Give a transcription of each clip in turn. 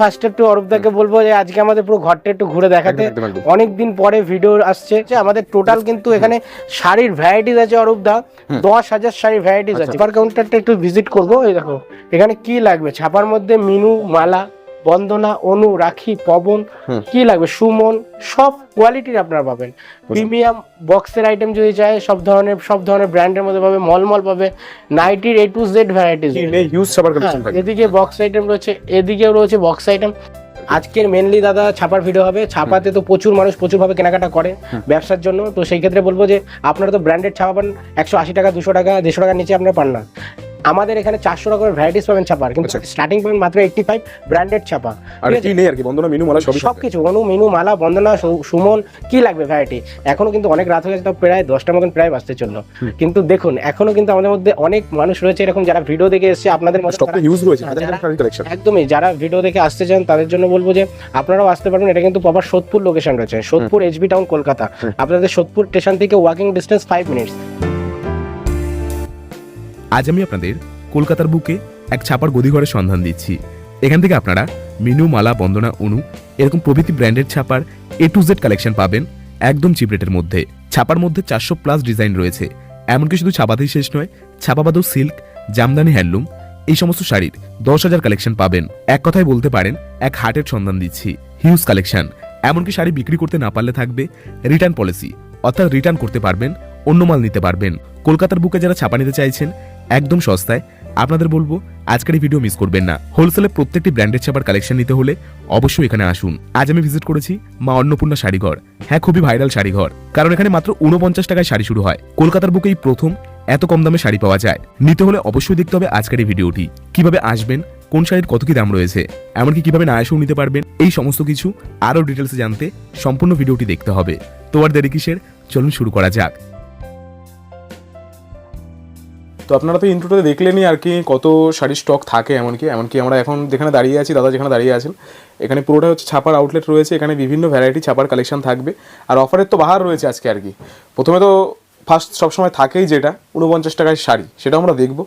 First একটু অরূপদাকে বলব যে আজকে আমাদের পুরো ঘরটা একটু ঘুরে দেখাতে। অনেক দিন পরে ভিডিও আসছে যে আমাদের টোটাল কিন্তু এখানে শাড়ির ভ্যারাইটিস আছে অরূপদা। দশ হাজার শাড়ির ভ্যারাইটিস আচ্ছা। আছে। পার কাউন্টারটা একটু ভিজিট করব এই দেখো। এখানে কি লাগবে? ছাপার মধ্যে মিনু মালা। বন্দনা অনু রাখি পবন কি লাগবে? সুমন সব কোয়ালিটির আপনারা পাবেন। প্রিমিয়াম বক্সের আইটেম যদি চাই সব ধরনের সব ধরনের ব্র্যান্ডের মধ্যে পাবে মলমল পাবে। নাইটির এ টু জেড ভ্যারাইটিস এদিকে বক্স আইটেম রয়েছে এদিকেও রয়েছে বক্স আইটেম আজকের মেনলি দাদা ছাপার ভিডিও হবে। ছাপাতে তো প্রচুর মানুষ প্রচুরভাবে কেনাকাটা করে ব্যবসার জন্য। তো সেই ক্ষেত্রে বলব যে আপনারা তো ব্র্যান্ডেড ছাপা পান একশো আশি টাকা দুশো টাকা দেড়শো টাকার নিচে আপনারা পান না। আমাদের এখানে চারশো রকমের ভ্যারাইটিস পাবেন ছাপার কিন্তু আচ্ছা। স্টার্টিং পাবেন মাত্র এইটটি ফাইভ ব্র্যান্ডেড ছাপা আর কি নেই আর কি? বন্ধনা মেনু মালা সব কিছু অনু মেনু মালা বন্দনা সুমন কি লাগবে ভ্যারাইটি এখনও কিন্তু অনেক রাত হয়ে গেছে তাও প্রায় দশটার মতন প্রায় বাঁচতে চলল। কিন্তু দেখুন এখনও কিন্তু আমাদের মধ্যে অনেক মানুষ রয়েছে এরকম যারা ভিডিও দেখে এসছে আপনাদের মতো স্টকটা রয়েছে একদমই যারা ভিডিও দেখে আসতে চান তাদের জন্য বলব যে আপনারাও আসতে পারবেন এটা কিন্তু প্রপার সোদপুর লোকেশন রয়েছে সোদপুর এইচবি টাউন কলকাতা। আপনাদের সোদপুর স্টেশন থেকে ওয়াকিং ডিস্টেন্স ফাইভ মিনিটস আজ আমি আপনাদের কলকাতার বুকে এক ছাপার গদিঘরের সন্ধান দিচ্ছি। এখান থেকে আপনারা মিনু, মালা, বন্দনা, অনু এরকম প্রভৃতি ব্র্যান্ডের ছাপার এ টু জেড কালেকশন পাবেন একদম চিপ রেটের মধ্যে। ছাপার মধ্যে চারশো প্লাস ডিজাইন রয়েছে। এমনকি শুধু ছাপাতেই শেষ নয়, ছাপাবাদও সিল্ক জামদানি হ্যান্ডলুম এই সমস্ত শাড়ির দশ হাজার কালেকশন পাবেন। এক কথায় বলতে পারেন, এক হাটের সন্ধান দিচ্ছি। হিউজ কালেকশন এমনকি শাড়ি বিক্রি করতে না পারলে থাকবে রিটার্ন পলিসি অর্থাৎ রিটার্ন করতে পারবেন, অন্য মাল নিতে পারবেন। কলকাতার বুকে যারা ছাপা নিতে চাইছেন একদম সস্তায়। আপনাদের বলব, আজকের এই ভিডিও মিস করবেন না। হোলসেলে প্রত্যেকটি ব্র্যান্ডের ছাপার কালেকশন নিতে হলে অবশ্যই এখানে আসুন। আজ আমি ভিজিট করেছি মা অন্নপূর্ণা শাড়িঘর। হ্যাঁ খুবই ভাইরাল শাড়িঘর। কারণ এখানে মাত্র উনপঞ্চাশ টাকায় শাড়ি শুরু হয়। কলকাতার বুকেই প্রথম এত কম দামে শাড়ি পাওয়া যায়। নিতে হলে অবশ্যই দেখতে হবে আজকের এই ভিডিওটি। কীভাবে আসবেন, কোন শাড়ির কত কি দাম রয়েছে, এমনকি কীভাবে না এসেও নিতে পারবেন, এই সমস্ত কিছু আরও ডিটেলসে জানতে সম্পূর্ণ ভিডিওটি দেখতে হবে। তো আর দেরি কিসের, চলুন শুরু করা যাক। তো আপনারা তো ইন্ট্রোতে দেখলেনই আর কি কত শাড়ির স্টক থাকে এমনকি এমনকি আমরা এখন যেখানে দাঁড়িয়ে আছি দাদা যেখানে দাঁড়িয়ে আছেন এখানে পুরোটা হচ্ছে ছাপার আউটলেট রয়েছে এখানে বিভিন্ন ভ্যারাইটি ছাপার কালেকশন থাকবে। আর অফারের তো বাহার রয়েছে আজকে আর কি। প্রথমে তো ফার্স্ট সবসময় থাকেই যেটা উনপঞ্চাশ টাকায় শাড়ি সেটা আমরা দেখব।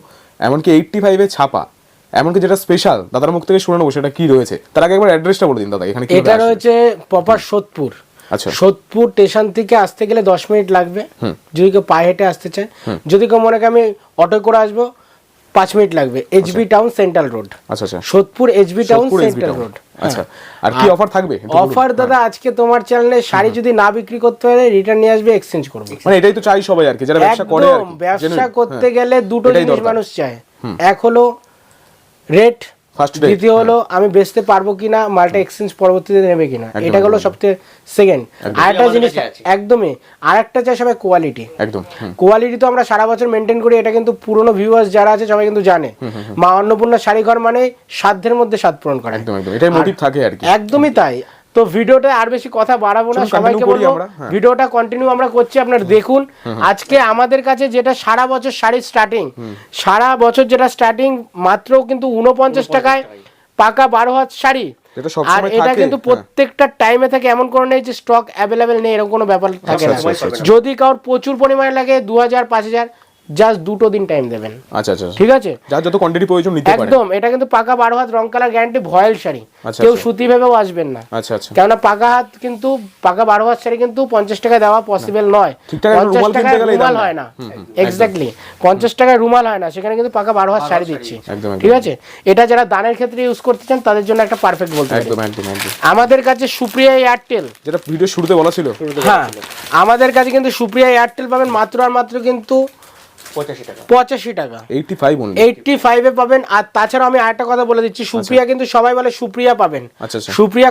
এমনকি এইটটি ফাইভে ছাপা এমনকি যেটা স্পেশাল দাদার মুখ থেকে শুনে নেব সেটা কি রয়েছে। তার আগে একবার অ্যাড্রেসটা বলে দিন দাদা এখানে এটা রয়েছে প্রপার সোদপুর। সোদপুর স্টেশন থেকে আসতে গেলে দশ মিনিট লাগবে। যদি কেউ পায়ে হেঁটে আসতে চায়। যদি কেউ মনে করে আমি অটো করে আসব পাঁচ মিনিট লাগবে। এইচবি টাউন সেন্ট্রাল রোড আচ্ছা আচ্ছা। Sodepur HB town central road আচ্ছা। আর কি অফার থাকবে? অফার দাদা আজকে তোমার চ্যানেলে শাড়ি যদি না বিক্রি করতে পারে রিটার্ন নিয়ে আসবে এক্সচেঞ্জ করবে। মানে এটাই তো চাই সবাই আর কি যারা ব্যবসা করে ব্যবসা করতে হ্যাঁ। গেলে দুটো জিনিস মানুষ চায়। এক হলো রেট Rate, দ্বিতীয় হলো আমি বেচতে পারব কিনা মালটা এক্সচেঞ্জ পরবর্তীতে নেবে কিনা এটা হলো। সবথেকে সেকেন্ড আরেকটা জিনিস একদমই আরেকটা চাই সবাই কোয়ালিটি একদম কোয়ালিটি তো আমরা সারা বছর মেনটেন করি এটা কিন্তু পুরনো ভিউয়ার্স যারা আছে সবাই কিন্তু জানে। মা অন্নপূর্ণা শাড়ি ঘর মানে সাধ্যের মধ্যে স্বাদ পূরণ করে। একদম একদম। এটাই মোটিভ থাকে আর কি। একদমই তাই। তো ভিডিওটা আর বেশি কথা বাড়াবো না সবাইকে বলব হ্যাঁ। ভিডিওটা কন্টিনিউ আমরা করছি আপনারা দেখুন। আজকে আমাদের কাছে যেটা সারা বছর শাড়ির স্টার্টিং সারা বছর যেটা স্টার্টিং মাত্র কিন্তু উনপঞ্চাশ টাকায় পাকা বারো হাত শাড়ি। আর এটা কিন্তু হ্যাঁ। প্রত্যেকটা টাইমে থাকে এমন কোনো নেই যে স্টক অ্যাভেলেবেল নেই এরকম কোনো ব্যাপার থাকে না। আচ্ছা, আচ্ছা, আচ্ছা। যদি কারোর প্রচুর পরিমাণে লাগে দু হাজার পাঁচ হাজার জাস্ট দুটো দিন টাইম দেবেন। আচ্ছা আচ্ছা ঠিক আছে? যার যত কোয়ান্টিটি প্রয়োজন নিতে পারে। একদম এটা কিন্তু পাকা বারো হাত রং কালার গ্যারান্টি ভয়েল শাড়ি। আচ্ছা, কেউ আচ্ছা। সুতি ভেবেও আসবেন না। আচ্ছা আচ্ছা। কেননা পাকা হাত কিন্তু পাকা বারো হাত শাড়ি কিন্তু পঞ্চাশ টাকা দেওয়া পসিবল নয়। পঞ্চাশ রুমাল কিনতে টাকায় গেলে রুমাল হয় না। এক্স্যাক্টলি পঞ্চাশ টাকায় রুমাল হয় না সেখানে কিন্তু পাকা বারো হাত শাড়ি দিচ্ছি। ঠিক আছে? এটা যারা দানের ক্ষেত্রে ইউজ করতে চান তাদের জন্য একটা পারফেক্ট বলতে একদম একদম আমাদের কাছে সুপ্রিয়া এয়ারটেল। যেটা ভিডিও শুরুতে বলা ছিল। হ্যাঁ। আমাদের কাছে কিন্তু সুপ্রিয়া এয়ারটেল পাবেন মাত্র আর মাত্র কিন্তু পঁচাশি টাকা। এইটটি ফাইভ পাবেন। আর তাছাড়া আমি আরেকটা কথা বলে দিচ্ছি সুপ্রিয়া কিন্তু সবাই বলে সুপ্রিয়া পাবেন। আচ্ছা, আচ্ছা। সুপ্রিয়া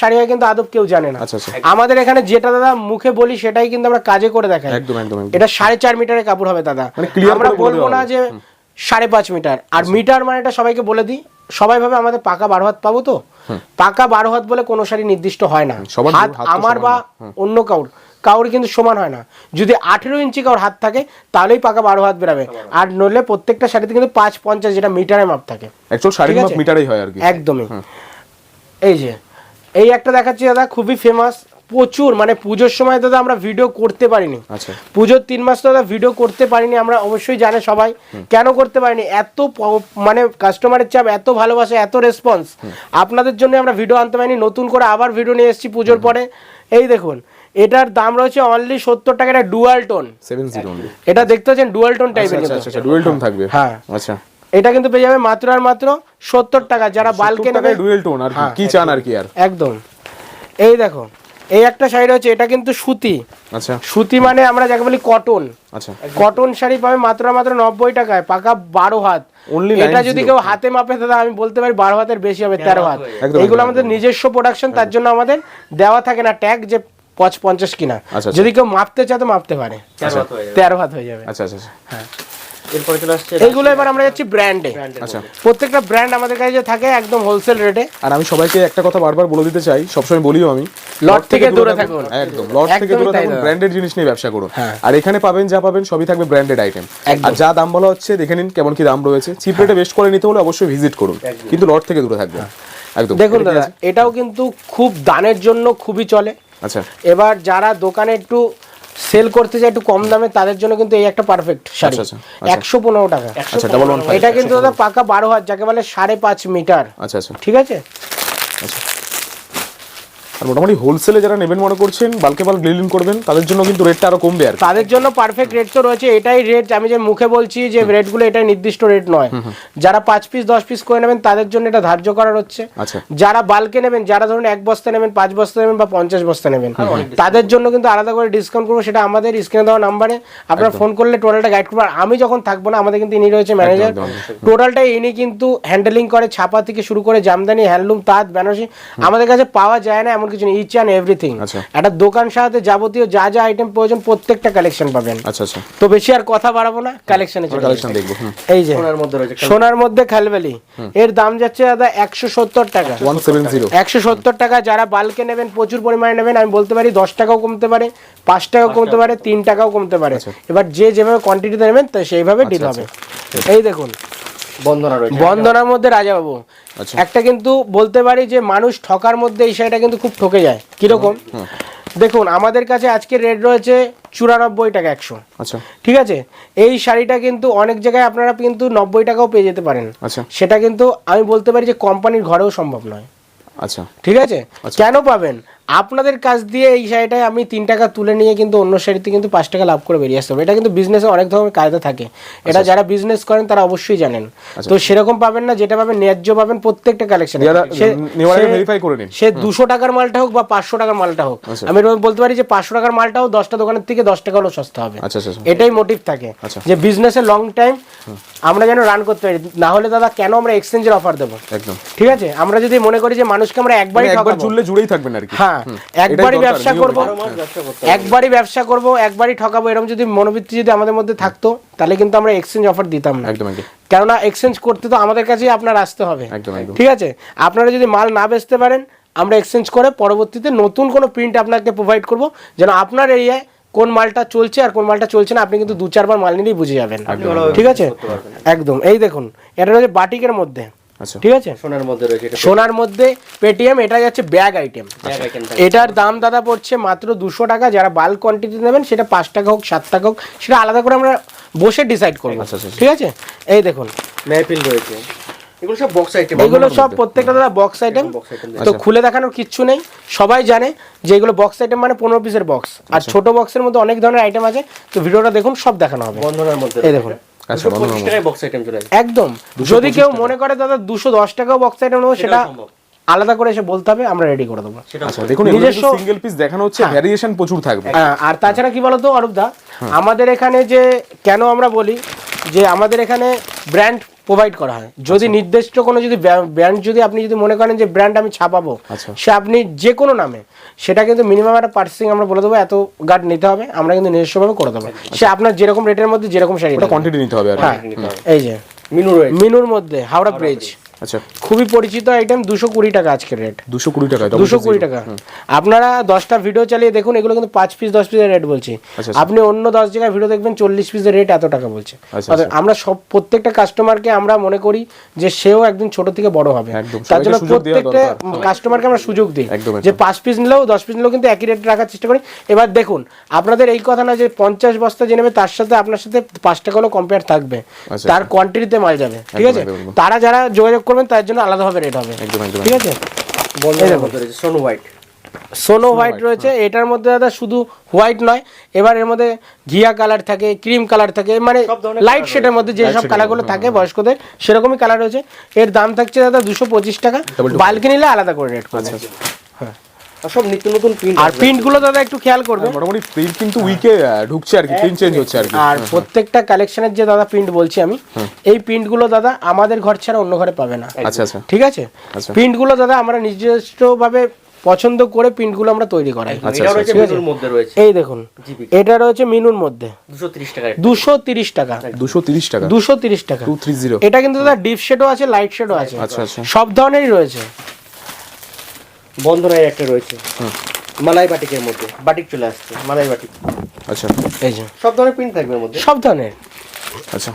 শাড়ি হয় কিন্তু আদব কেউ জানে না। আচ্ছা, আচ্ছা। আমাদের এখানে যেটা দাদা মুখে বলি সেটাই কিন্তু আমরা কাজে করে দেখাই। একদম একদম একদম। এটা সাড়ে চার মিটারের কাপড় হবে দাদা। মানে আমরা বলব না যে সাড়ে পাঁচ মিটার। আর মিটার মানে এটা সবাইকে বলে দিই সবাই ভাবে আমাদের পাকা বারো হাত পাবো তো? পাকা বারো হাত বলে কোনো শাড়ি নির্দিষ্ট হয় না। হাত আমার বা অন্য কাউর। কাউর কিন্তু সমান হয় না। যদি আঠেরো ইঞ্চি কাউর হাত থাকে তাহলেই পাকা বারো হাত বেরাবে। আর নইলে প্রত্যেকটা শাড়িতে কিন্তু পাঁচ পঞ্চাশ যেটা মিটারে মাপ থাকে। অ্যাকচুয়াল শাড়ির মাপ মিটারেই হয় আর কি। একদমই। এই যে এই একটা দেখাচ্ছি দাদা খুবই ফেমাস প্রচুর মানে পুজোর সময় দাদা আমরা ভিডিও করতে পারিনি। আচ্ছা। পুজোর তিন মাস তো দাদা ভিডিও করতে পারিনি আমরা অবশ্যই জানে সবাই। কেন করতে পারিনি? এত মানে কাস্টমারের চাপ এত ভালোবাসা এত রেসপন্স আপনাদের জন্য আমরা ভিডিও আনতে পারিনি নতুন করে আবার ভিডিও নিয়ে এসেছি পুজোর পরে। এই দেখুন এটার দাম রয়েছে অনলি সত্তর টাকা এটা ডুয়াল টোন সেভেন জিরো এটা দেখতে পাচ্ছেন ডুয়াল টোন টাইপের আচ্ছা আচ্ছা আচ্ছা ডুয়েল টোন থাকবে। হ্যাঁ। আচ্ছা। এটা কিন্তু পেয়ে যাবে মাত্র আর মাত্র সত্তর টাকা যারা বালকে নেবে ডুয়েল টোন আর কি? হ্যাঁ, চান আর কি আর? একদম। এই দেখো এই একটা শাড়ি রয়েছে এটা কিন্তু সুতি। আচ্ছা। সুতি মানে আমরা যাকে বলি কটন আচ্ছা। কটন শাড়ি পাবে মাত্র আর মাত্র নব্বই টাকায় পাকা বারো হাত। এটা যদি কেউ হাতে মাপে দাদা আমি বলতে পারি বারো হাতের বেশি হবে তেরো হাত এগুলো আমাদের নিজস্ব প্রোডাকশন তার জন্য আমাদের দেওয়া থাকে না ট্যাগ যে পঞ্চাশ কিনা। আচ্ছা, আচ্ছা। যদি কেউ মাপতে চায় তো মাপতে পারে। তেরো হাত হয়ে যাবে। আচ্ছা আচ্ছা আচ্ছা। এরপরে চলে আসছে এইগুলো এবার আমরা যাচ্ছি ব্র্যান্ডে আচ্ছা। প্রত্যেকটা ব্র্যান্ড আমাদের কাছে যে থাকে একদম হোলসেল রেটে আর আমি সবাইকে একটা কথা বারবার বলে দিতে চাই সবসময় বলিও আমি লট থেকে দূরে থাকুন। একদম লট থেকে দূরে তাই থাকুন ব্র্যান্ডেড জিনিস নিয়ে ব্যবসা করুন। হ্যাঁ। আর এখানে পাবেন যা পাবেন সবই থাকবে ব্র্যান্ডেড আইটেম আর যা দাম বলা হচ্ছে দেখে নিন কেমন কি দাম রয়েছে। চিপ রেটে বেস্ট করে নিতে হলে অবশ্যই ভিজিট করুন। কিন্তু লট থেকে দূরে থাকবেন। একদম। দেখুন দাদা এটাও কিন্তু খুব দানের জন্য খুবই চলে। আচ্ছা। এবার যারা দোকানে একটু সেল করতে চায় একটু কম দামে তাদের জন্য কিন্তু এই একটা পারফেক্ট শাড়ি। আচ্ছা, আচ্ছা, আচ্ছা। একশো পনেরো টাকা। এটা কিন্তু দাদা পাকা বারো হাজার যাকে বলে সাড়ে পাঁচ মিটার। আচ্ছা আচ্ছা। ঠিক আছে? আর মোটামুটি হোলসেলে যারা নেবেন মনে করছেন বালকে বাল গ্লিলিন করবেন তাদের জন্য কিন্তু রেটটা আরও কমবে আর তাদের জন্য পারফেক্ট রেট তো রয়েছে এটাই রেট আমি যে মুখে বলছি যে রেটগুলো এটাই নির্দিষ্ট রেট নয়। যারা পাঁচ পিস দশ পিস করে নেবেন তাদের জন্য এটা ধার্য করা হচ্ছে। আচ্ছা। যারা বালকে নেবেন যারা ধরুন এক বস্তা নেবেন পাঁচ বস্তা নেবেন বা পঞ্চাশ বস্তা নেবেন তাদের জন্য কিন্তু আলাদা করে ডিসকাউন্ট করব সেটা আমাদের স্ক্রিনে দেওয়া নাম্বারে আপনারা ফোন করলে টোটালটা গাইড করব। আমি যখন থাকব না আমাদের কিন্তু ইনি রয়েছে ম্যানেজার টোটালটা ইনি কিন্তু হ্যান্ডেলিং করে ছাপা থেকে শুরু করে জামদানি হ্যান্ডলুম তাঁত বেনারসি। আমাদের কাছে পাওয়া যায় না এমন কিছু নেই ইচ অ্যান্ড এভরিথিং আচ্ছা। একটা দোকান সাথে যাবতীয় যা যা আইটেম প্রয়োজন প্রত্যেকটা কালেকশন পাবেন। আচ্ছা আচ্ছা। তো বেশি আর কথা বাড়াবো না কালেকশনে চলে কালেকশন দেখব এই যে সোনার মধ্যে রয়েছে সোনার মধ্যে খালবেলি এর দাম যাচ্ছে দাদা একশো সত্তর টাকা। ওয়ান সেভেন জিরো একশো সত্তর টাকা যারা বালকে নেবেন প্রচুর পরিমাণে নেবেন আমি বলতে পারি দশ টাকাও কমতে পারে পাঁচ টাকাও কমতে পারে তিন টাকাও কমতে পারে। এবার যে যেভাবে কোয়ান্টিটিতে নেবেন তো সেইভাবে ডিল হবে। এই দেখুন রয়েছে। বন্দনার মধ্যে রাজা বাবু একটা কিন্তু বলতে পারি যে মানুষ ঠকার মধ্যে এই শাড়িটা কিন্তু খুব ঠকে যায়। কীরকম? দেখুন আমাদের কাছে আজকে রেট রয়েছে চুরানব্বই টাকা একশো। আচ্ছা। ঠিক আছে? এই শাড়িটা কিন্তু অনেক জায়গায় আপনারা কিন্তু নব্বই টাকাও পেয়ে যেতে পারেন। আচ্ছা। সেটা কিন্তু আমি বলতে পারি যে কোম্পানির ঘরেও সম্ভব নয়। আচ্ছা। ঠিক আছে? কেন পাবেন? আপনাদের কাছ দিয়ে এই শাড়িটায় আমি তিন টাকা তুলে নিয়ে কিন্তু অন্য শাড়িতে কিন্তু পাঁচ টাকা লাভ করে বেরিয়ে আসতে হবে। এটা কিন্তু বিজনেসে অনেক ধরনের কায়দা থাকে। এটা যারা বিজনেস করেন তারা অবশ্যই জানেন। তো সেরকম পাবেন না যেটা পাবেন ন্যায্য পাবেন প্রত্যেকটা কালেকশন সে দুশো টাকার মালটা হোক বা পাঁচশো টাকার মালটা হোক। আমি বলতে পারি যে পাঁচশো টাকার মালটাও দশটা দোকানের থেকে দশ টাকা হলেও সস্তা হবে। আচ্ছা আচ্ছা আচ্ছা। এটাই মোটিভ থাকে। আচ্ছা। যে বিজনেসে লং টাইম আমরা যেন রান করতে পারি। না হলে দাদা কেন আমরা এক্সচেঞ্জের অফার দেবো? একদম। ঠিক আছে? আমরা যদি মনে করি যে মানুষকে আমরা একবারই মানে একবার জুড়লে জুড়েই থাকবেন আর কি। হ্যাঁ। একবারই ব্যবসা করব একবারই ব্যবসা করব একবারই ঠকাবো এরকম যদি মনোবৃত্তি যদি আমাদের মধ্যে থাকতো তাহলে কিন্তু আমরা এক্সচেঞ্জ অফার দিতাম না। একদম একদম। কেননা এক্সচেঞ্জ করতে তো আমাদের কাছেই আপনার আসতে হবে। একদম একদম। ঠিক আছে? আপনারা যদি মাল না বেচতে পারেন আমরা এক্সচেঞ্জ করে পরবর্তীতে নতুন কোনো প্রিন্ট আপনাকে প্রোভাইড করব যেন আপনার এরিয়ায় কোন মালটা চলছে আর কোন মালটা চলছে না আপনি কিন্তু দু চারবার মাল নিলেই বুঝে যাবেন। ঠিক আছে? একদম। এই দেখুন এটা রয়েছে বাটিকের মধ্যে। আচ্ছা। ঠিক আছে? সোনার মধ্যে রয়েছে এটা সোনার মধ্যে পেটিএম এটা যাচ্ছে ব্যাগ আইটেম এটার দাম দাদা পড়ছে মাত্র দুশো টাকা। যারা বাল্ক কোয়ান্টিটি নেবেন সেটা পাঁচ টাকা হোক সাত টাকা হোক সেটা আলাদা করে আমরা বসে ডিসাইড করব। আচ্ছা, আচ্ছা। ঠিক আছে? এই দেখুন। মেহফিল রয়েছে। এগুলো সব বক্স আইটেম এগুলো সব প্রত্যেকটা দাদা বক্স আইটেম তো খুলে দেখানোর কিচ্ছু নেই। সবাই জানে যে এগুলো বক্স আইটেম মানে পনেরো পিসের বক্স আর ছোট বক্সের মধ্যে অনেক ধরনের আইটেম আছে। তো ভিডিওটা দেখুন সব দেখানো হবে। বন্ধনার মধ্যে এই দেখুন। আচ্ছা, একদম। যদি কেউ মনে করে দাদা দুশো দশ টাকাও বক্স আইটেম নেব সেটা আলাদা করে এসে বলতে হবে আমরা রেডি করে দেবো। আচ্ছা দেখুন নিজস্ব- সিঙ্গেল পিস দেখানো হচ্ছে ভ্যারিয়েশন প্রচুর থাকবে। হ্যাঁ, আর তাছাড়া কি বলতো অরূপদা? আমাদের এখানে যে কেন আমরা বলি যে আমাদের এখানে ব্র্যান্ড প্রোভাইড করা হয়। যদি নির্দিষ্ট কোনো যদি ব্র্যান্ড যদি আপনি যদি মনে করেন যে ব্র্যান্ড আমি ছাপাবো আচ্ছা। সে আপনি যে কোনো নামে সেটা কিন্তু মিনিমাম একটা পার্সিং আমরা বলে দেবো এত গার্ড নিতে হবে আমরা কিন্তু নিজস্বভাবে করে দেবো। সে আপনার যেরকম রেটের মধ্যে যেরকম শাড়ি কোয়ান্টিটি নিতে হবে হ্যাঁ এই যে মিনুর মিনুর মধ্যে হাওড়া ব্রিজ আচ্ছা। খুবই পরিচিত আইটেম দুশো কুড়ি টাকা আজকের রেট দুশো কুড়ি টাকা দুশো কুড়ি টাকা। আপনারা দশটা ভিডিও চালিয়ে দেখুন এগুলো কিন্তু পাঁচ পিস দশ পিসের রেট বলছি। আচ্ছা, আপনি অন্য দশ জায়গায় ভিডিও দেখবেন চল্লিশ পিসের রেট এত টাকা বলছে। আচ্ছা, আমরা সব প্রত্যেকটা কাস্টমারকে আমরা মনে করি যে সেও একদিন ছোট থেকে বড় হবে। তার জন্য প্রত্যেকটা কাস্টমারকে আমরা সুযোগ দিই। যে পাঁচ পিস নিলেও দশ পিস নিলেও কিন্তু একই রেট রাখার চেষ্টা করি। এবার দেখুন আপনাদের এই কথা না যে পঞ্চাশ বস্তা যে নেবে তার সাথে আপনার সাথে পাঁচ টাকা হলেও কম্পেয়ার থাকবে। আচ্ছা, তার কোয়ান্টিটিতে মাল যাবে ঠিক আছে। তারা যারা যোগাযোগ করবেন তার জন্য আলাদাভাবে রেট হবে। একদম একদম ঠিক আছে? সোনো হোয়াইট সোনো হোয়াইট রয়েছে। এটার মধ্যে দাদা শুধু হোয়াইট নয় এবার এর মধ্যে ঘিয়া কালার থাকে ক্রিম কালার থাকে মানে লাইট শেডের মধ্যে যে সব কালারগুলো থাকে বয়স্কদের সেরকমই কালার রয়েছে। এর দাম থাকছে দাদা দুশো পঁচিশ টাকা। বালকে নিলে আলাদা করে রেট করবে। আর সব নিত্য নতুন প্রিন্ট আর প্রিন্টগুলো দাদা একটু খেয়াল করবে মোটামুটি প্রিন্ট কিন্তু উইকে ঢুকছে আর কি প্রিন্ট চেঞ্জ হচ্ছে আর কি। আর প্রত্যেকটা কালেকশনের যে দাদা প্রিন্ট বলছি আমি এই প্রিন্টগুলো দাদা আমাদের ঘর ছাড়া অন্য ঘরে পাবে না। আচ্ছা আচ্ছা। ঠিক আছে? আচ্ছা। প্রিন্টগুলো দাদা আমরা নিজস্বভাবে পছন্দ করে প্রিন্টগুলো আমরা তৈরি করাই। আচ্ছা, আচ্ছা, এই দেখুন এটা রয়েছে মিনুর মধ্যে। দুশো তিরিশ টাকা দুশো তিরিশ টাকা। দুশো তিরিশ টাকা। এটা কিন্তু দাদা ডিপ শেডও আছে লাইট শেডও আছে। আচ্ছা আচ্ছা। সব ধরনেরই রয়েছে। বন্ধনায় একটা রয়েছে। মালাই বাটিকের মধ্যে। বাটিক চলে আসছে মালাই বাটিক। আচ্ছা। এই যে সব ধরনের প্রিন্ট থাকবে মধ্যে। সব ধরনের। আচ্ছা।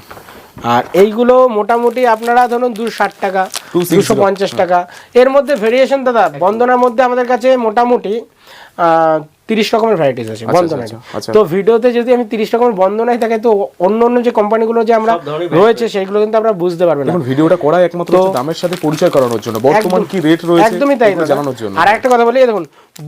আর এইগুলো মোটামুটি আপনারা ধরুন দুশো ষাট টাকা দুশো পঞ্চাশ টাকা। এর মধ্যে ভেরিয়েশন দাদা বন্দনার মধ্যে আমাদের কাছে মোটামুটি তিরিশ রকমের ভ্যারাইটিস আছে বন্ধ নাই আচ্ছা। তো ভিডিওতে যদি আমি তিরিশ রকমের নাই থাকে তো অন্য অন্য যে কোম্পানিগুলো যে আমরা রয়েছে সেগুলো কিন্তু আমরা বুঝতে পারব না। এখন ভিডিওটা করা একমাত্র দামের সাথে পরিচয় করানোর জন্য। বর্তমান কি রেট রয়েছে একদমই তাই জানানোর জন্য। আর একটা কথা বলি দেখুন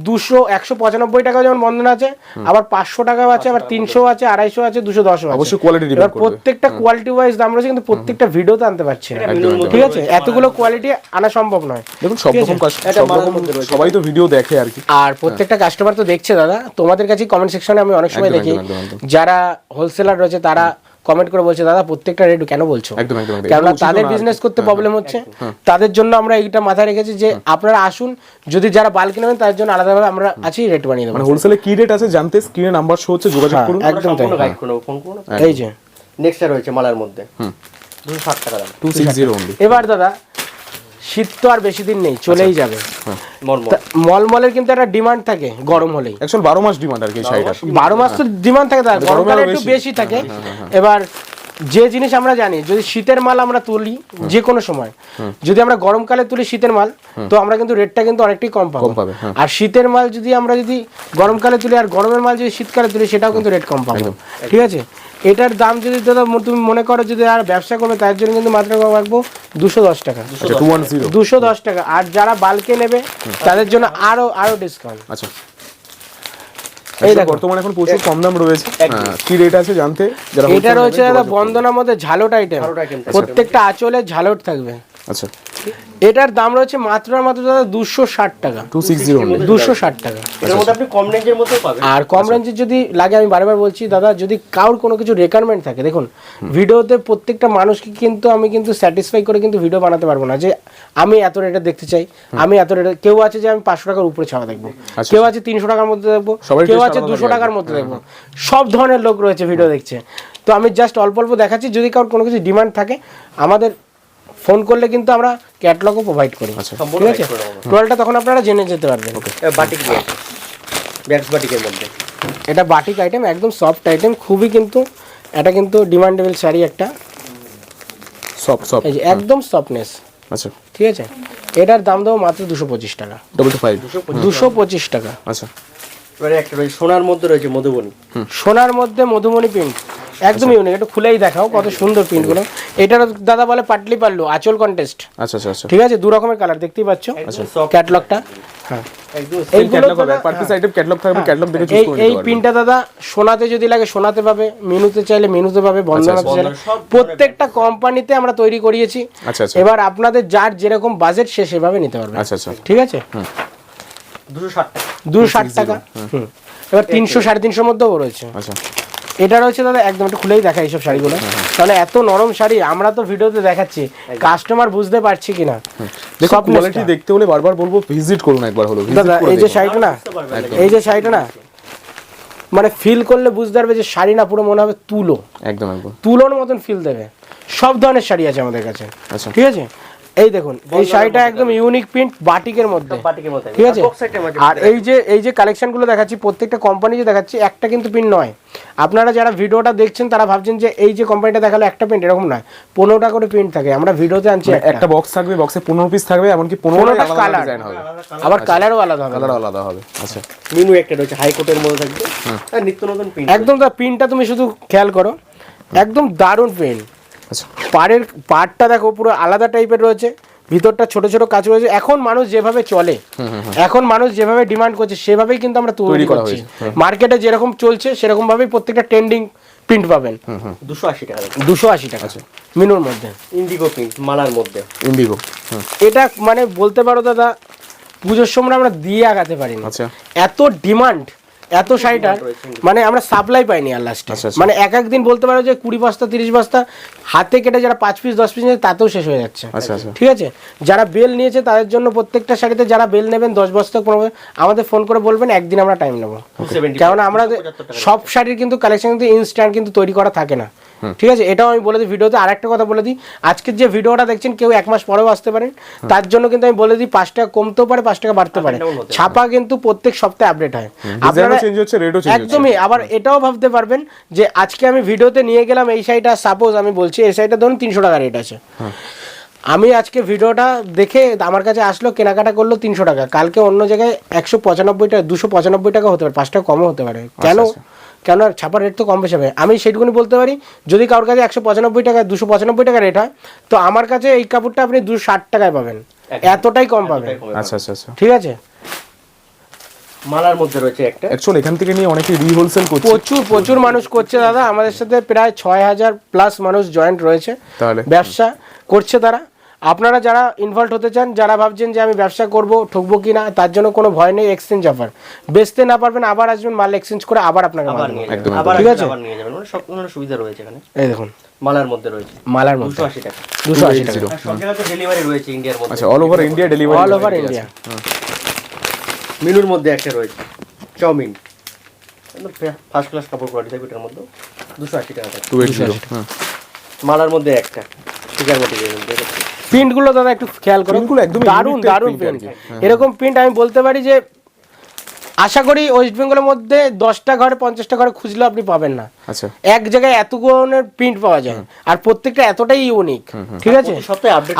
দুশো একশো পঁচানব্বই টাকা যেমন বন্ধন আছে আবার পাঁচশো টাকাও আছে আবার তিনশো আছে আড়াইশো আছে দুশো দশও আছে। অবশ্যই কোয়ালিটি এবার প্রত্যেকটা কোয়ালিটি ওয়াইজ দাম রয়েছে কিন্তু প্রত্যেকটা ভিডিওতে আনতে পারছি না। ঠিক আছে? এতগুলো কোয়ালিটি আনা সম্ভব নয়। দেখুন সব রকম। সবাই তো ভিডিও দেখে আর কি। আর প্রত্যেকটা কাস্টমার তো দেখছে দাদা। তোমাদের কাছে কমেন্ট সেকশনে আমি অনেক সময় দেখি যারা হোলসেলার রয়েছে তারা কমেন্ট করে বলছে দাদা প্রত্যেকটা রেট কেন বলছো? একদম একদম একদম। কেননা তাদের। বিজনেস করতে প্রবলেম হচ্ছে। তাদের জন্য আমরা এইটা মাথায় রেখেছি যে আপনারা আসুন যদি যারা বাল্ক নেবেন তার জন্য আলাদাভাবে আমরা আছি রেট বানিয়ে দেবো। মানে হোলসেলে কি রেট আছে জানতে স্ক্রিনে নাম্বার শো হচ্ছে যোগাযোগ হ্যাঁ, করুন। একদম তাই। এই যে। নেক্সটটা রয়েছে মালার মধ্যে। দুশো ষাট টাকা দাম। টু সিক্স জিরো অনলি এবার দাদা শীত তো আর বেশি দিন নেই চলেই যাবে। মলমলের কিন্তু একটা ডিমান্ড থাকে গরম হলেই। অ্যাকচুয়াল বারো মাস ডিমান্ড আর কি এই শাড়িটার। বারো মাস তো ডিমান্ড থাকে তার গরমে গরমকালে একটু বেশি। থাকে। এবার যে জিনিস আমরা জানি যদি শীতের মাল আমরা তুলি যে কোনো সময় যদি আমরা গরমকালে তুলি শীতের মাল তো আমরা কিন্তু রেটটা কিন্তু অনেকটাই কম পাবো। হ্যাঁ। আর শীতের মাল যদি আমরা যদি গরমকালে তুলি আর গরমের মাল যদি শীতকালে তুলি সেটাও কিন্তু রেট কম পাবো। ঠিক আছে? এটার দাম যদি দাদা তুমি মনে করো যদি আর ব্যবসা করবে তার জন্য কিন্তু মাত্র রাখব? দুশো দশ টাকা। আচ্ছা দুশো দশ টাকা। আর যারা বালকে নেবে তাদের জন্য আরও আরও ডিসকাউন্ট আচ্ছা। এই এই দেখো। বর্তমানে এখন প্রচুর কম দাম রয়েছে। হ্যাঁ, কি রেট আছে জানতে? যারা এটা রয়েছে দাদা বন্দনার মধ্যে ঝালট আইটেম। প্রত্যেকটা আঁচলে ঝালট থাকবে। আচ্ছা। এটার দাম রয়েছে মাত্র মাত্র দাদা দুশো ষাট টাকা। টু সিক্স জিরো দুশো ষাট টাকা। আপনি কম রেঞ্জের মধ্যেও পাবেন। আর কম রেঞ্জের যদি লাগে আমি বারবার বলছি দাদা যদি কারোর কোনো কিছু রেকোয়ারমেন্ট থাকে দেখুন ভিডিওতে প্রত্যেকটা মানুষকে কিন্তু আমি কিন্তু স্যাটিসফাই করে কিন্তু ভিডিও বানাতে পারব না। যে আমি এত রেটে দেখতে চাই আমি এত রেটে কেউ আছে যে আমি পাঁচশো টাকার উপরে ছাড়া দেখব। আচ্ছা। কেউ আছে তিনশো টাকার মধ্যে দেখব কেউ আছে দুশো টাকার মধ্যে দেখব। সব ধরনের লোক রয়েছে ভিডিও দেখছে। তো আমি জাস্ট অল্প অল্প দেখাচ্ছি যদি কারোর কোনো কিছু ডিমান্ড থাকে আমাদের ফোন করলে কিন্তু আমরা ক্যাটলগও প্রোভাইড করি। ঠিক আছে। টোটালটা তখন আপনারা জেনে যেতে পারবেন। বাটিক বাটিকের মধ্যে। এটা বাটিক আইটেম একদম সফট আইটেম খুবই কিন্তু এটা কিন্তু ডিমান্ডেবল শাড়ি একটা। এই যে একদম সফটনেস আচ্ছা। ঠিক আছে? এটার দাম দেবো মাত্র দুশো পঁচিশ টাকা। ডবল টু ফাইভ দুশো পঁচিশ টাকা। আচ্ছা। এবারে একটা রয়েছে সোনার মধ্যে রয়েছে মধুবনী। সোনার মধ্যে মধুমণি প্রিন্ট একদম ইউনিক একটু খুলেই দেখাও কত সুন্দর প্রিন্টগুলো এটার দাদা বলে পাটলি পাল্লু আচল কন্টেস্ট আচ্ছা আচ্ছা আচ্ছা। ঠিক আছে দু রকমের কালার দেখতেই পাচ্ছ। ক্যাটলগটা হ্যাঁ। থাকবে ক্যাটলগ দেখে চুজ এই করে এই নিতে পিনটা দাদা সোনাতে যদি লাগে সোনাতে পাবে মেনুতে চাইলে মেনুতে পাবে বন্ধনাতে আচ্ছা, চাইলে। প্রত্যেকটা কোম্পানিতে আমরা তৈরি করিয়েছি। আচ্ছা আচ্ছা। এবার আপনাদের যার যেরকম বাজেট সে সেভাবে নিতে পারবে। আচ্ছা আচ্ছা। ঠিক আছে? দুশো ষাট টাকা। দুশো ষাট টাকা। হুম। এবার তিনশো সাড়ে তিনশোর মধ্যেও রয়েছে। আচ্ছা। এটা রয়েছে দাদা একদম একটু খুলেই দেখা এইসব শাড়িগুলো। কারণ এত নরম শাড়ি আমরা তো ভিডিওতে দেখাচ্ছি। কাস্টমার বুঝতে পারছি কিনা? দেখো কোয়ালিটি দেখতে হলে বারবার বলব ভিজিট করুন একবার হলো দাদা এই যে শাড়িটা না এই যে শাড়িটা না মানে ফিল করলে বুঝতে পারবে যে শাড়ি না পুরো মনে হবে তুলো। একদম একদম। তুলোর মতন ফিল দেবে। সব ধরনের শাড়ি আছে আমাদের কাছে। আচ্ছা। ঠিক আছে? এই দেখুন এই শাড়িটা একদম ইউনিক প্রিন্ট বাটিকের মধ্যে। বাটিকের মধ্যে। ঠিক আছে? আর এই যে এই যে কালেকশনগুলো দেখাচ্ছি প্রত্যেকটা কোম্পানি যে দেখাচ্ছি একটা কিন্তু প্রিন্ট নয়। আপনারা যারা ভিডিওটা দেখছেন তারা ভাবছেন যে এই যে কোম্পানিটা দেখাল একটা প্রিন্ট এরকম নয়। পনেরোটা করে প্রিন্ট থাকে। আমরা ভিডিওতে আনছি একটা। একটা বক্স থাকবে বক্সে পনেরো পিস থাকবে এমনকি পনেরোটা হবে। আবার কালারও আলাদা হবে। কালার আলাদা হবে। আচ্ছা। মেনু একটা রয়েছে হাইকোর্টের মধ্যে থাকবে। নিত্য নতুন প্রিন্ট একদম তার প্রিন্টটা তুমি শুধু খেয়াল করো। একদম দারুণ প্রিন্ট আচ্ছা পাড়ের পাড়টা দেখো পুরো আলাদা টাইপের রয়েছে ভিতরটা ছোট ছোট কাজ রয়েছে। এখন মানুষ যেভাবে চলে এখন মানুষ যেভাবে ডিমান্ড করছে সেভাবেই কিন্তু আমরা তৈরি তৈরি করা করছি। হয়েছে। মার্কেটে যেরকম চলছে সেরকম ভাবেই প্রত্যেকটা ট্রেন্ডিং প্রিন্ট পাবেন। দুশো আশি টাকা দুশো আশি টাকা মিনুর মধ্যে। ইন্ডিগো প্রিন্ট মালার মধ্যে। ইন্ডিগো এটা মানে বলতে পারো দাদা পুজোর সময় আমরা দিয়ে আগাতে পারি না আচ্ছা। এত ডিমান্ড এত শাড়িটার মানে আমরা সাপ্লাই পাইনি আর লাস্টে আচ্ছা, আচ্ছা। মানে এক এক দিন বলতে পারো যে কুড়ি বস্তা তিরিশ বস্তা হাতে কেটে যারা পাঁচ পিস দশ পিস নিয়েছে তাতেও শেষ হয়ে যাচ্ছে। আচ্ছা আচ্ছা। ঠিক আছে? যারা বেল নিয়েছে তাদের জন্য প্রত্যেকটা শাড়িতে যারা বেল নেবেন দশ বস্তা পনেরো আমাদের ফোন করে বলবেন একদিন আমরা টাইম নেব। কেননা আমরা সব শাড়ির কিন্তু কালেকশন কিন্তু ইনস্ট্যান্ট কিন্তু তৈরি করা থাকে না। ঠিক আছে? এটাও আমি বলে দিই ভিডিওতে। আর একটা কথা বলে দিই। আজকের যে ভিডিওটা দেখছেন কেউ এক মাস পরেও আসতে পারেন তার জন্য কিন্তু আমি বলে দিই পাঁচ টাকা কমতেও পারে পাঁচ টাকা বাড়তে পারে। ছাপা কিন্তু প্রত্যেক সপ্তাহে আপডেট হয়। আপনারা একদমই আবার এটাও ভাবতে পারবেন যে আজকে আমি ভিডিওতে নিয়ে গেলাম এই শাড়িটা সাপোজ আমি বলছি এই শাড়িটা ধরুন তিনশো টাকা রেট আছে। আমি আজকে ভিডিওটা দেখে আমার কাছে আসলো কেনাকাটা করল তিনশো টাকা। কালকে অন্য জায়গায় একশো পঁচানব্বই টাকা দুশো পঁচানব্বই টাকা হতে পারে পাঁচ টাকা কমও হতে পারে। কেন? কেন ছাপার রেট তো কম বেশি হবে। আমি সেইটুকুনি বলতে পারি যদি কারোর কাছে একশো পঁচানব্বই টাকা দুশো পঁচানব্বই টাকা রেট হয় তো আমার কাছে এই কাপড়টা আপনি দুশো ষাট টাকায় পাবেন। এতটাই কম পাবেন। আচ্ছা আচ্ছা আচ্ছা। ঠিক আছে? মালার মধ্যে রয়েছে একটা। অ্যাকচুয়ালি এখান থেকে নিয়ে অনেকে রিহোলসেল করছে। প্রচুর প্রচুর মানুষ করছে দাদা। আমাদের সাথে প্রায় ছয় হাজার প্লাস মানুষ জয়েন্ট রয়েছে। তাহলে। ব্যবসা করছে তারা। আপনারা যারা ইনভলভ হতে চান যারা ভাবছেন যে আমি ব্যবসা করব ঠকবো কি না তার জন্য কোনো ভয় নেই এক্সচেঞ্জ অফার বেচতে না পারবেন আবার আসবেন মাল এক্সচেঞ্জ করে আবার আপনাকে মাল আবার নিয়ে যাবেন আবার ঠিক আছে? আবার নিয়ে যাবেন মানে সব ধরনের সুবিধা রয়েছে এখানে। এই দেখুন। মালার মধ্যে রয়েছে। মালার মধ্যে। আশি টাকা। দুশো আশি টাকা। Zero। সব জায়গায় তো ডেলিভারি রয়েছে ইন্ডিয়ার মধ্যে। আচ্ছা all over India delivery all over India মিনুর মধ্যে একটা রয়েছে। চাউমিন। ফার্স্ট ক্লাস কাপড় কোয়ালিটি থাকবে এটার মধ্যে দুশো আশি টাকা। থাকবে টু এইট জিরো মালার মধ্যে একটা। শিকার মধ্যে। প্রিন্টগুলো দাদা একটু খেয়াল করুনগুলো দারুণ দারুণ প্রিন্ট। হ্যাঁ। এরকম প্রিন্ট আমি বলতে পারি যে আশা করি ওয়েস্ট বেঙ্গলের মধ্যে দশটা ঘরে পঞ্চাশটা ঘরে খুঁজলেও আপনি পাবেন না। আচ্ছা। এক জায়গায় এত ধরনের প্রিন্ট পাওয়া যায়। আর প্রত্যেকটা এতটাই ইউনিক ঠিক আছে?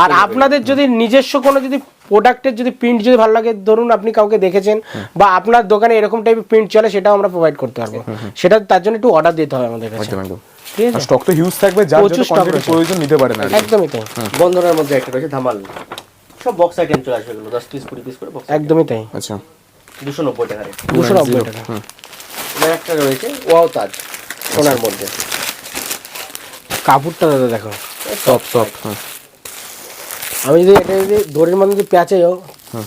আর আপনাদের যদি নিজস্ব কোনো যদি প্রোডাক্টের যদি প্রিন্ট যদি ভালো লাগে ধরুন আপনি কাউকে দেখেছেন বা আপনার দোকানে এরকম টাইপের প্রিন্ট চলে সেটাও আমরা প্রোভাইড করতে পারব। সেটা তার জন্য একটু অর্ডার দিতে হবে আমাদের কাছে। একদম একদম। ঠিক আর আছে স্টক তো হিউজ থাকবে যার যত কোয়ান্টিটি প্রয়োজন নিতে পারেন আর একদমই তাই। বন্ধনের মধ্যে একটা রয়েছে ধামাল। সব বক্স আইটেম চলে আসবে এগুলো দশ পিস কুড়ি পিস করে বক্স একদমই তাই। আচ্ছা। দুশো নব্বই টাকা রেট। দুশো নব্বই টাকা। হুম। একটা রয়েছে ওয়াও তাজ সোনার মধ্যে। কাপড়টা দাদা দেখো। টপ টপ হ্যাঁ আমি যদি এটা যদি দড়ির মধ্যে যদি প্যাঁচাইও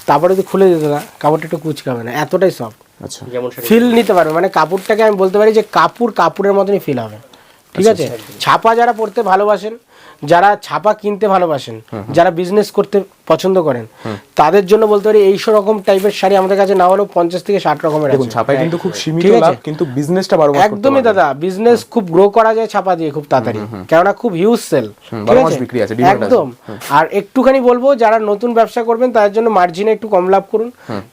তারপরে যদি খুলে দিতে না কাপড়টা একটু কুচকাবে না এতটাই সফট আচ্ছা। ফিল নিতে পারবে মানে কাপড়টাকে আমি বলতে পারি যে কাপড় কাপড়ের মতনই ফিল হবে। ঠিক আছে? ছাপা যারা পড়তে ভালোবাসেন যারা ছাপা কিনতে ভালোবাসেন যারা বিজনেস করতে পছন্দ করেন তাদের জন্য বলতে পারি এই রকম টাইপের শাড়ি আমাদের কাছে না হলেও পঞ্চাশ থেকে ষাট রকমের দেখুন ছাপায় কিন্তু খুব সীমিত লাভ কিন্তু বিজনেসটা বারো একদমই দাদা বিজনেস খুব গ্রো করা যায় ছাপা দিয়ে খুব তাড়াতাড়ি। কেননা খুব হিউজ সেল বিক্রি আছে, একদম। আর একটুখানি বলব যারা নতুন ব্যবসা করবেন তাদের জন্য মার্জিনে একটু কম লাভ করুন।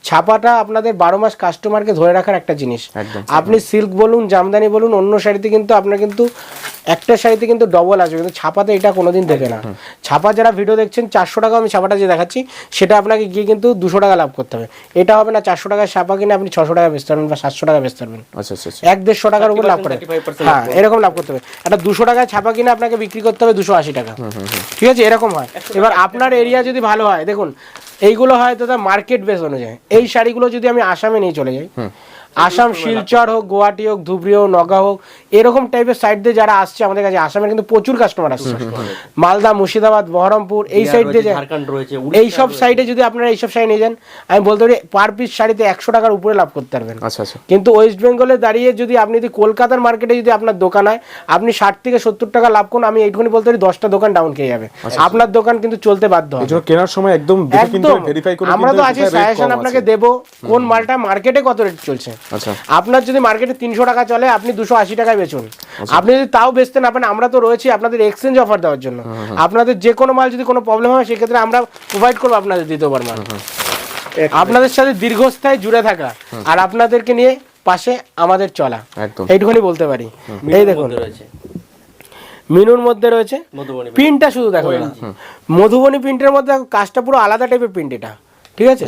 ছাপাটা আপনাদের বারো মাস কাস্টমারকে ধরে রাখার একটা জিনিস। আপনি সিল্ক বলুন জামদানি বলুন অন্য শাড়িতে কিন্তু আপনার কিন্তু একটা শাড়িতে কিন্তু ডবল আসবে কিন্তু ছাপাতে এটা কোনোদিন দেবে না। ছাপা যারা ভিডিও দেখছেন চারশো টাকা আমি ছাপাটা যে দেখাচ্ছি সেটা আপনাকে গিয়ে কিন্তু দুশো টাকা লাভ করতে হবে। এটা হবে না চারশো টাকায় ছাপা কিনে আপনি ছশো টাকা বেচতে পারবেন বা সাতশো টাকা বেচতে পারবেন। আচ্ছা আচ্ছা আচ্ছা। এক দেড়শো টাকার উপর লাভ করে। হ্যাঁ এরকম লাভ করতে হবে। একটা দুশো টাকায় ছাপা কিনে আপনাকে বিক্রি করতে হবে দুশো আশি টাকা। ঠিক আছে এরকম হয়। এবার আপনার এরিয়া যদি ভালো হয় দেখুন এইগুলো হয় দাদা মার্কেট বেস অনুযায়ী এই শাড়িগুলো যদি আমি আসামে নিয়ে চলে যাই আসাম শিলচর হোক গুয়াহাটি হোক ধুবড়ি হোক নগা হোক এরকম টাইপের সাইড দিয়ে যারা আসছে আমাদের কাছে আসামের কিন্তু প্রচুর কাস্টমার আসছে। মালদা মুর্শিদাবাদ বহরমপুর এই সাইড দিয়ে এই সব সাইডে যদি আপনারা এইসব শাড়ি নিয়ে যান আমি বলতে পারি পার পিস শাড়িতে একশো টাকার উপরে লাভ করতে পারবেন। আচ্ছা আচ্ছা। কিন্তু ওয়েস্ট বেঙ্গলে দাঁড়িয়ে যদি আপনি যদি কলকাতার মার্কেটে যদি আপনার দোকান হয় আপনি ষাট থেকে সত্তর টাকা লাভ করুন আমি এইটুকুনি বলতে পারি দশটা দোকান ডাউন খেয়ে যাবে। আপনার দোকান কিন্তু চলতে বাধ্য হবে। কেনার সময় একদম একদম। আমরা তো কোথায় সাজেশন আপনাকে দেবো কোন মালটা মার্কেটে কত রেট চলছে। আচ্ছা। আপনার যদি মার্কেটে তিনশো টাকা চলে আপনি দুশো আশি টাকায় বেচুন। আপনি যদি তাও বেচতে না পারেন আমরা তো রয়েছি আপনাদের এক্সচেঞ্জ অফার দেওয়ার জন্য। আপনাদের যে কোনো মাল যদি কোনো প্রবলেম হয় সেক্ষেত্রে আমরা প্রোভাইড করব আপনাদের দ্বিতীয়বার মাল। আপনাদের সাথে দীর্ঘস্থায়ী জুড়ে থাকা আর আপনাদেরকে নিয়ে পাশে আমাদের চলা। একদম। এইটুখানি বলতে পারি। এই দেখুন। মিনুর মধ্যে রয়েছে। মধুবনী প্রিন্টটা শুধু দেখো। মধুবনী প্রিন্টের মধ্যে কাজটা পুরো আলাদা টাইপের প্রিন্ট এটা। ঠিক আছে?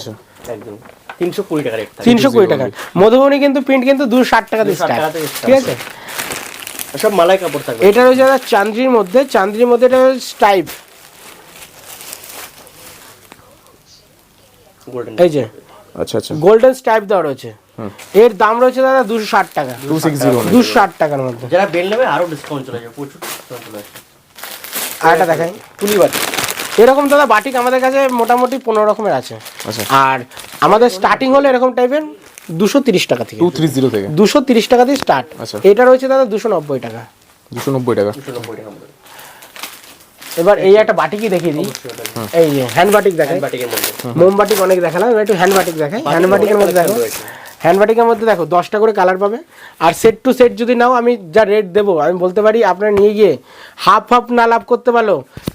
একদম। তিনশো কুড়ি টাকা রেট তিনশো কুড়ি টাকা মধুবনী কিন্তু প্রিন্ট কিন্তু দুশো ষাট টাকা দিয়ে 260 start। টাকা থেকে start। ঠিক আছে? সব মালাই কাপড় থাকবে। এটা রয়েছে চান্দ্রির মধ্যে চান্দ্রির মধ্যে এটা স্টাইপ। গোল্ডেন এই যে। আচ্ছা আচ্ছা। গোল্ডেন স্টাইপ দেওয়া রয়েছে। এর দাম রয়েছে দাদা দুশো ষাট টাকা। টু সিক্স জিরো দুশো ষাট টাকার মধ্যে। যারা বেল নেবে আরও ডিসকাউন্ট চলে যাবে প্রচুর ডিসকাউন্ট চলে আসবে। আর একটা দেখাই। তুলি বাটি এরকম দাদা বাটিক আমাদের কাছে মোটামুটি পনেরো রকমের আছে। আচ্ছা। আর আমাদের স্টার্টিং হলো এরকম টাইপের দুশো তিরিশ টাকা থেকে। টু থ্রি জিরো থেকে। দুশো তিরিশ টাকা দিয়ে স্টার্ট আচ্ছা। এটা রয়েছে দাদা দুশো নব্বই টাকা। দুশো নব্বই টাকা। দুশো নব্বই টাকা। মধ্যে এবার এই একটা বাটিকই দেখিয়ে দিই। এই যে হ্যান্ড বাটিক দেখেন মোমবাটিক অনেক দেখালাম এবার একটু হ্যান্ড বাটিক দেখাই। হ্যান্ড বাটিকের মধ্যে দেখো। রয়েছে। হ্যান্ড বাটিকের মধ্যে দেখো দশটা করে কালার পাবে। আর সেট টু সেট যদি নাও আমি যা রেট দেবো আমি বলতে পারি আপনারা নিয়ে গিয়ে হাফ হাফ না লাভ করতে পারল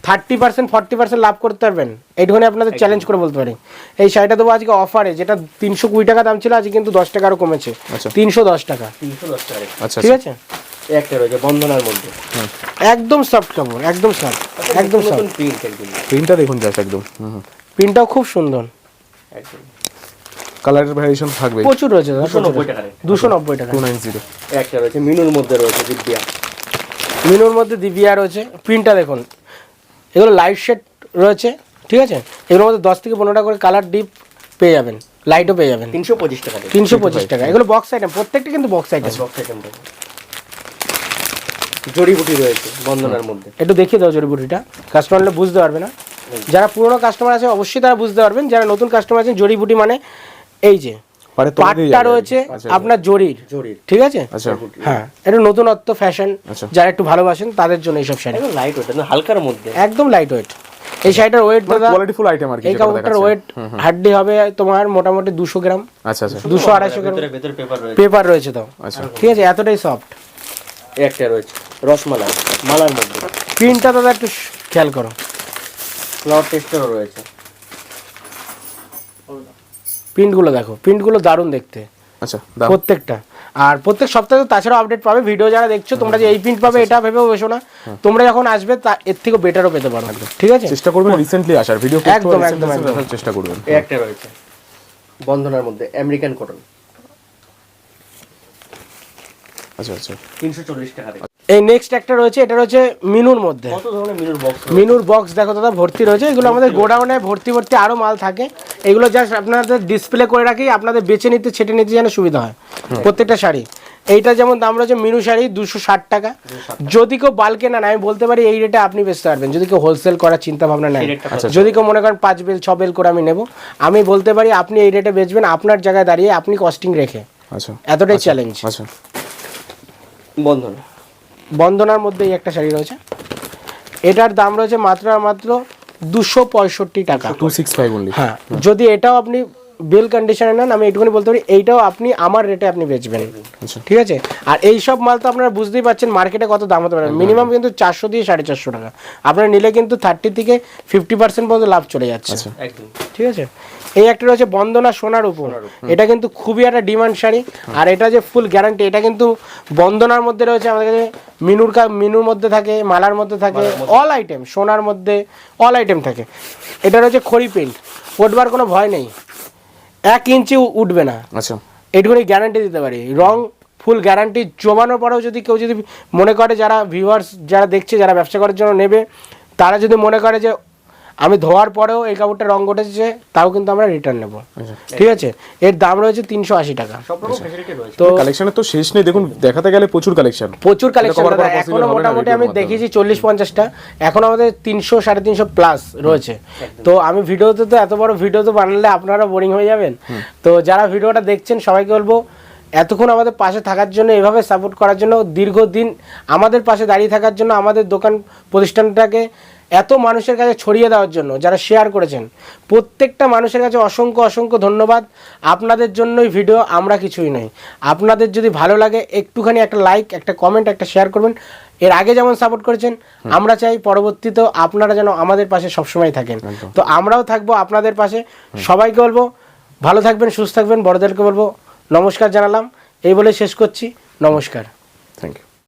থার্টি পার্সেন্ট ফর্টি পার্সেন্ট লাভ করতে পারবেন। এইটুখানি আপনাদের চ্যালেঞ্জ করে বলতে পারি। এই শাড়িটা দেবো আজকে অফারে যেটা তিনশো কুড়ি টাকা দাম ছিল আজকে কিন্তু দশ টাকা আরও কমেছে। আচ্ছা। তিনশো দশ টাকা। তিনশো দশ টাকা। আচ্ছা ঠিক আচ্ছা। আছে? একটা রয়েছে বন্ধনার মধ্যে। একদম সফট কাপড় একদম সফট একদম সফট প্রিন্ট প্রিন্টটা দেখুন জাস্ট একদম। হুম হুম। প্রিন্টটাও খুব সুন্দর। একদম। কালারের ভ্যারিয়েশন থাকবে প্রচুর রয়েছে দুশো নব্বই টাকা। দুশো নব্বই টাকা টু নাইন জিরো একটা রয়েছে মিনুর মধ্যে রয়েছে দিব্যা। মিনুর মধ্যে দিবিয়া রয়েছে প্রিন্টটা দেখুন। এগুলো লাইট শেড রয়েছে ঠিক আছে? এগুলোর মধ্যে দশ থেকে পনেরোটা করে কালার ডিপ পেয়ে যাবেন লাইটও পেয়ে যাবেন। তিনশো পঁচিশ টাকা। তিনশো পঁচিশ টাকা। এগুলো বক্স আইটেম প্রত্যেকটা কিন্তু বক্স আইটেম বক্স আইটেম। জড়িবুটি রয়েছে বন্ধনার মধ্যে। একটু দেখিয়ে দাও জড়িবুটিটা। কাস্টমাররা বুঝতে পারবে না। যারা পুরনো কাস্টমার আছে অবশ্যই তারা বুঝতে পারবেন। যারা নতুন কাস্টমার আছেন জড়িবুটি মানে এই যে পাটটা রয়েছে আপনার জরির। ঠিক আছে? আচ্ছা। হ্যাঁ এটা নতুনত্ব ফ্যাশন আচ্ছা। যারা একটু ভালোবাসেন তাদের জন্য এইসব শাড়ি। লাইট ওয়েট হালকার মধ্যে। একদম লাইট ওয়েট এই শাড়িটার ওয়েট দাদা কোয়ালিটিফুল আইটেম আর কি এই ওয়েট হাড্ডি হবে তোমার মোটামুটি দুশো গ্রাম। আচ্ছা আচ্ছা। দুশো আড়াইশো গ্রাম। ভেতরে ভেতরে পেপার রয়েছে। পেপার রয়েছে তো। আচ্ছা। ঠিক আছে এতটাই সফট একটা রয়েছে রসমালাই মালার মধ্যে। প্রিন্টটা দাদা একটু খেয়াল করো। ফ্লাওয়ার টেস্টারও রয়েছে। প্রিন্টগুলো দেখো প্রিন্টগুলো দারুণ দেখতে। আচ্ছা প্রত্যেকটা। আর প্রত্যেক সপ্তাহে তো তাছাড়াও আপডেট পাবে ভিডিও যারা দেখছ তোমরা যে এই প্রিন্ট পাবে এটা ভেবেও বসো না। তোমরা যখন আসবে তা এর থেকেও বেটারও পেতে পারো। ঠিক আছে? চেষ্টা করবেন রিসেন্টলি আসার। ভিডিও একদম, একদম, একদম। চেষ্টা করবেন। একটা রয়েছে। বন্ধনার মধ্যে আমেরিকান কটন আচ্ছা আচ্ছা। তিনশো চল্লিশ টাকা এই নেক্সট একটা রয়েছে এটা রয়েছে মিনুর মধ্যে। মিনুর বক্স দেখো দাদা ভর্তি রয়েছে। এগুলো আমাদের গোডাউনে ভর্তি ভর্তি আরও মাল থাকে। এগুলো জাস্ট আপনাদের ডিসপ্লে করে রাখি আপনাদের বেছে নিতে ছেটে নিতে যেন সুবিধা হয়। প্রত্যেকটা শাড়ি। এইটা যেমন দাম রয়েছে মিনু শাড়ি দুশো ষাট টাকা। যদি কেউ বালকে নেন আমি বলতে পারি এই রেটে আপনি বেচতে পারবেন। যদি কেউ হোলসেল করার চিন্তা ভাবনা রেটটা আচ্ছা যদি কেউ মনে করেন পাঁচ বেল ছ বেল করে আমি নেব আমি বলতে পারি আপনি এই রেটে বেচবেন আপনার জায়গায় দাঁড়িয়ে আপনি কস্টিং রেখে। আচ্ছা। এতটাই চ্যালেঞ্জ আচ্ছা। বন্ধন। বন্দনার মধ্যে এই একটা শাড়ি রয়েছে। এটার দাম রয়েছে মাত্র মাত্র দুশো পঁয়ষট্টি টাকা। টু সিক্স ফাইভ হ্যাঁ যদি এটাও আপনি বেল কন্ডিশনে নেন আমি এটুকুনি বলতে পারি এইটাও আপনি আমার রেটে আপনি বেচবেন। আচ্ছা। ঠিক আছে? আর এই সব মাল তো আপনারা বুঝতেই পারছেন মার্কেটে কত দাম হতে পারে। মিনিমাম কিন্তু চারশো দিয়ে সাড়ে চারশো টাকা। আপনারা নিলে কিন্তু থার্টি থেকে ফিফটি পার্সেন্ট পর্যন্ত লাভ চলে যাচ্ছে। আচ্ছা। একদম। ঠিক আছে? এই একটা রয়েছে বন্দনা সোনার উপর। এটা কিন্তু খুবই একটা ডিমান্ড শাড়ি। আর এটা যে ফুল গ্যারান্টি এটা কিন্তু বন্দনার মধ্যে রয়েছে আমাদের কাছে। মিনুর কা মিনুর মধ্যে থাকে মালার মধ্যে থাকে অল আইটেম সোনার মধ্যে অল আইটেম থাকে। এটা রয়েছে খড়ি প্রিন্ট উঠবার কোনো ভয় নেই। এক ইঞ্চি উঠবে না। আচ্ছা। এটুকুনি গ্যারান্টি দিতে পারি। রং ফুল গ্যারান্টি জমানোর পরেও যদি কেউ যদি মনে করে যারা ভিউয়ার্স যারা দেখছে যারা ব্যবসা করার জন্য নেবে তারা যদি মনে করে যে আমি ধোয়ার পরেও এই কাপড়টা রং ঘটেছে তাও কিন্তু আমরা রিটার্ন নেব। আচ্ছা। ঠিক আছে? এর দাম রয়েছে তিনশো আশি টাকা। তো কালেকশনের তো শেষ নেই দেখুন দেখাতে গেলে প্রচুর কালেকশন প্রচুর কালেকশন এখনও মোটামুটি আমি দেখেছি চল্লিশ পঞ্চাশটা। এখন আমাদের তিনশো সাড়ে তিনশো প্লাস রয়েছে। তো আমি ভিডিওতে তো এত বড় ভিডিও তো বানালে আপনারা বোরিং হয়ে যাবেন। তো যারা ভিডিওটা দেখছেন সবাইকে বলব এতক্ষণ আমাদের পাশে থাকার জন্য এভাবে সাপোর্ট করার জন্য দীর্ঘদিন আমাদের পাশে দাঁড়িয়ে থাকার জন্য আমাদের দোকান প্রতিষ্ঠানটাকে এত মানুষের কাছে ছড়িয়ে দেওয়ার জন্য যারা শেয়ার করেছেন প্রত্যেকটা মানুষের কাছে অসংখ্য অসংখ্য ধন্যবাদ। আপনাদের জন্যই ভিডিও আমরা কিছুই নই। আপনাদের যদি ভালো লাগে একটুখানি একটা লাইক একটা কমেন্ট একটা শেয়ার করবেন। এর আগে যেমন সাপোর্ট করেছেন আমরা চাই পরবর্তীতেও আপনারা যেন আমাদের পাশে সবসময় থাকেন। তো আমরাও থাকব আপনাদের পাশে। সবাইকে বলব ভালো থাকবেন সুস্থ থাকবেন বড়দেরকে বলব নমস্কার জানালাম। এই বলে শেষ করছি। নমস্কার।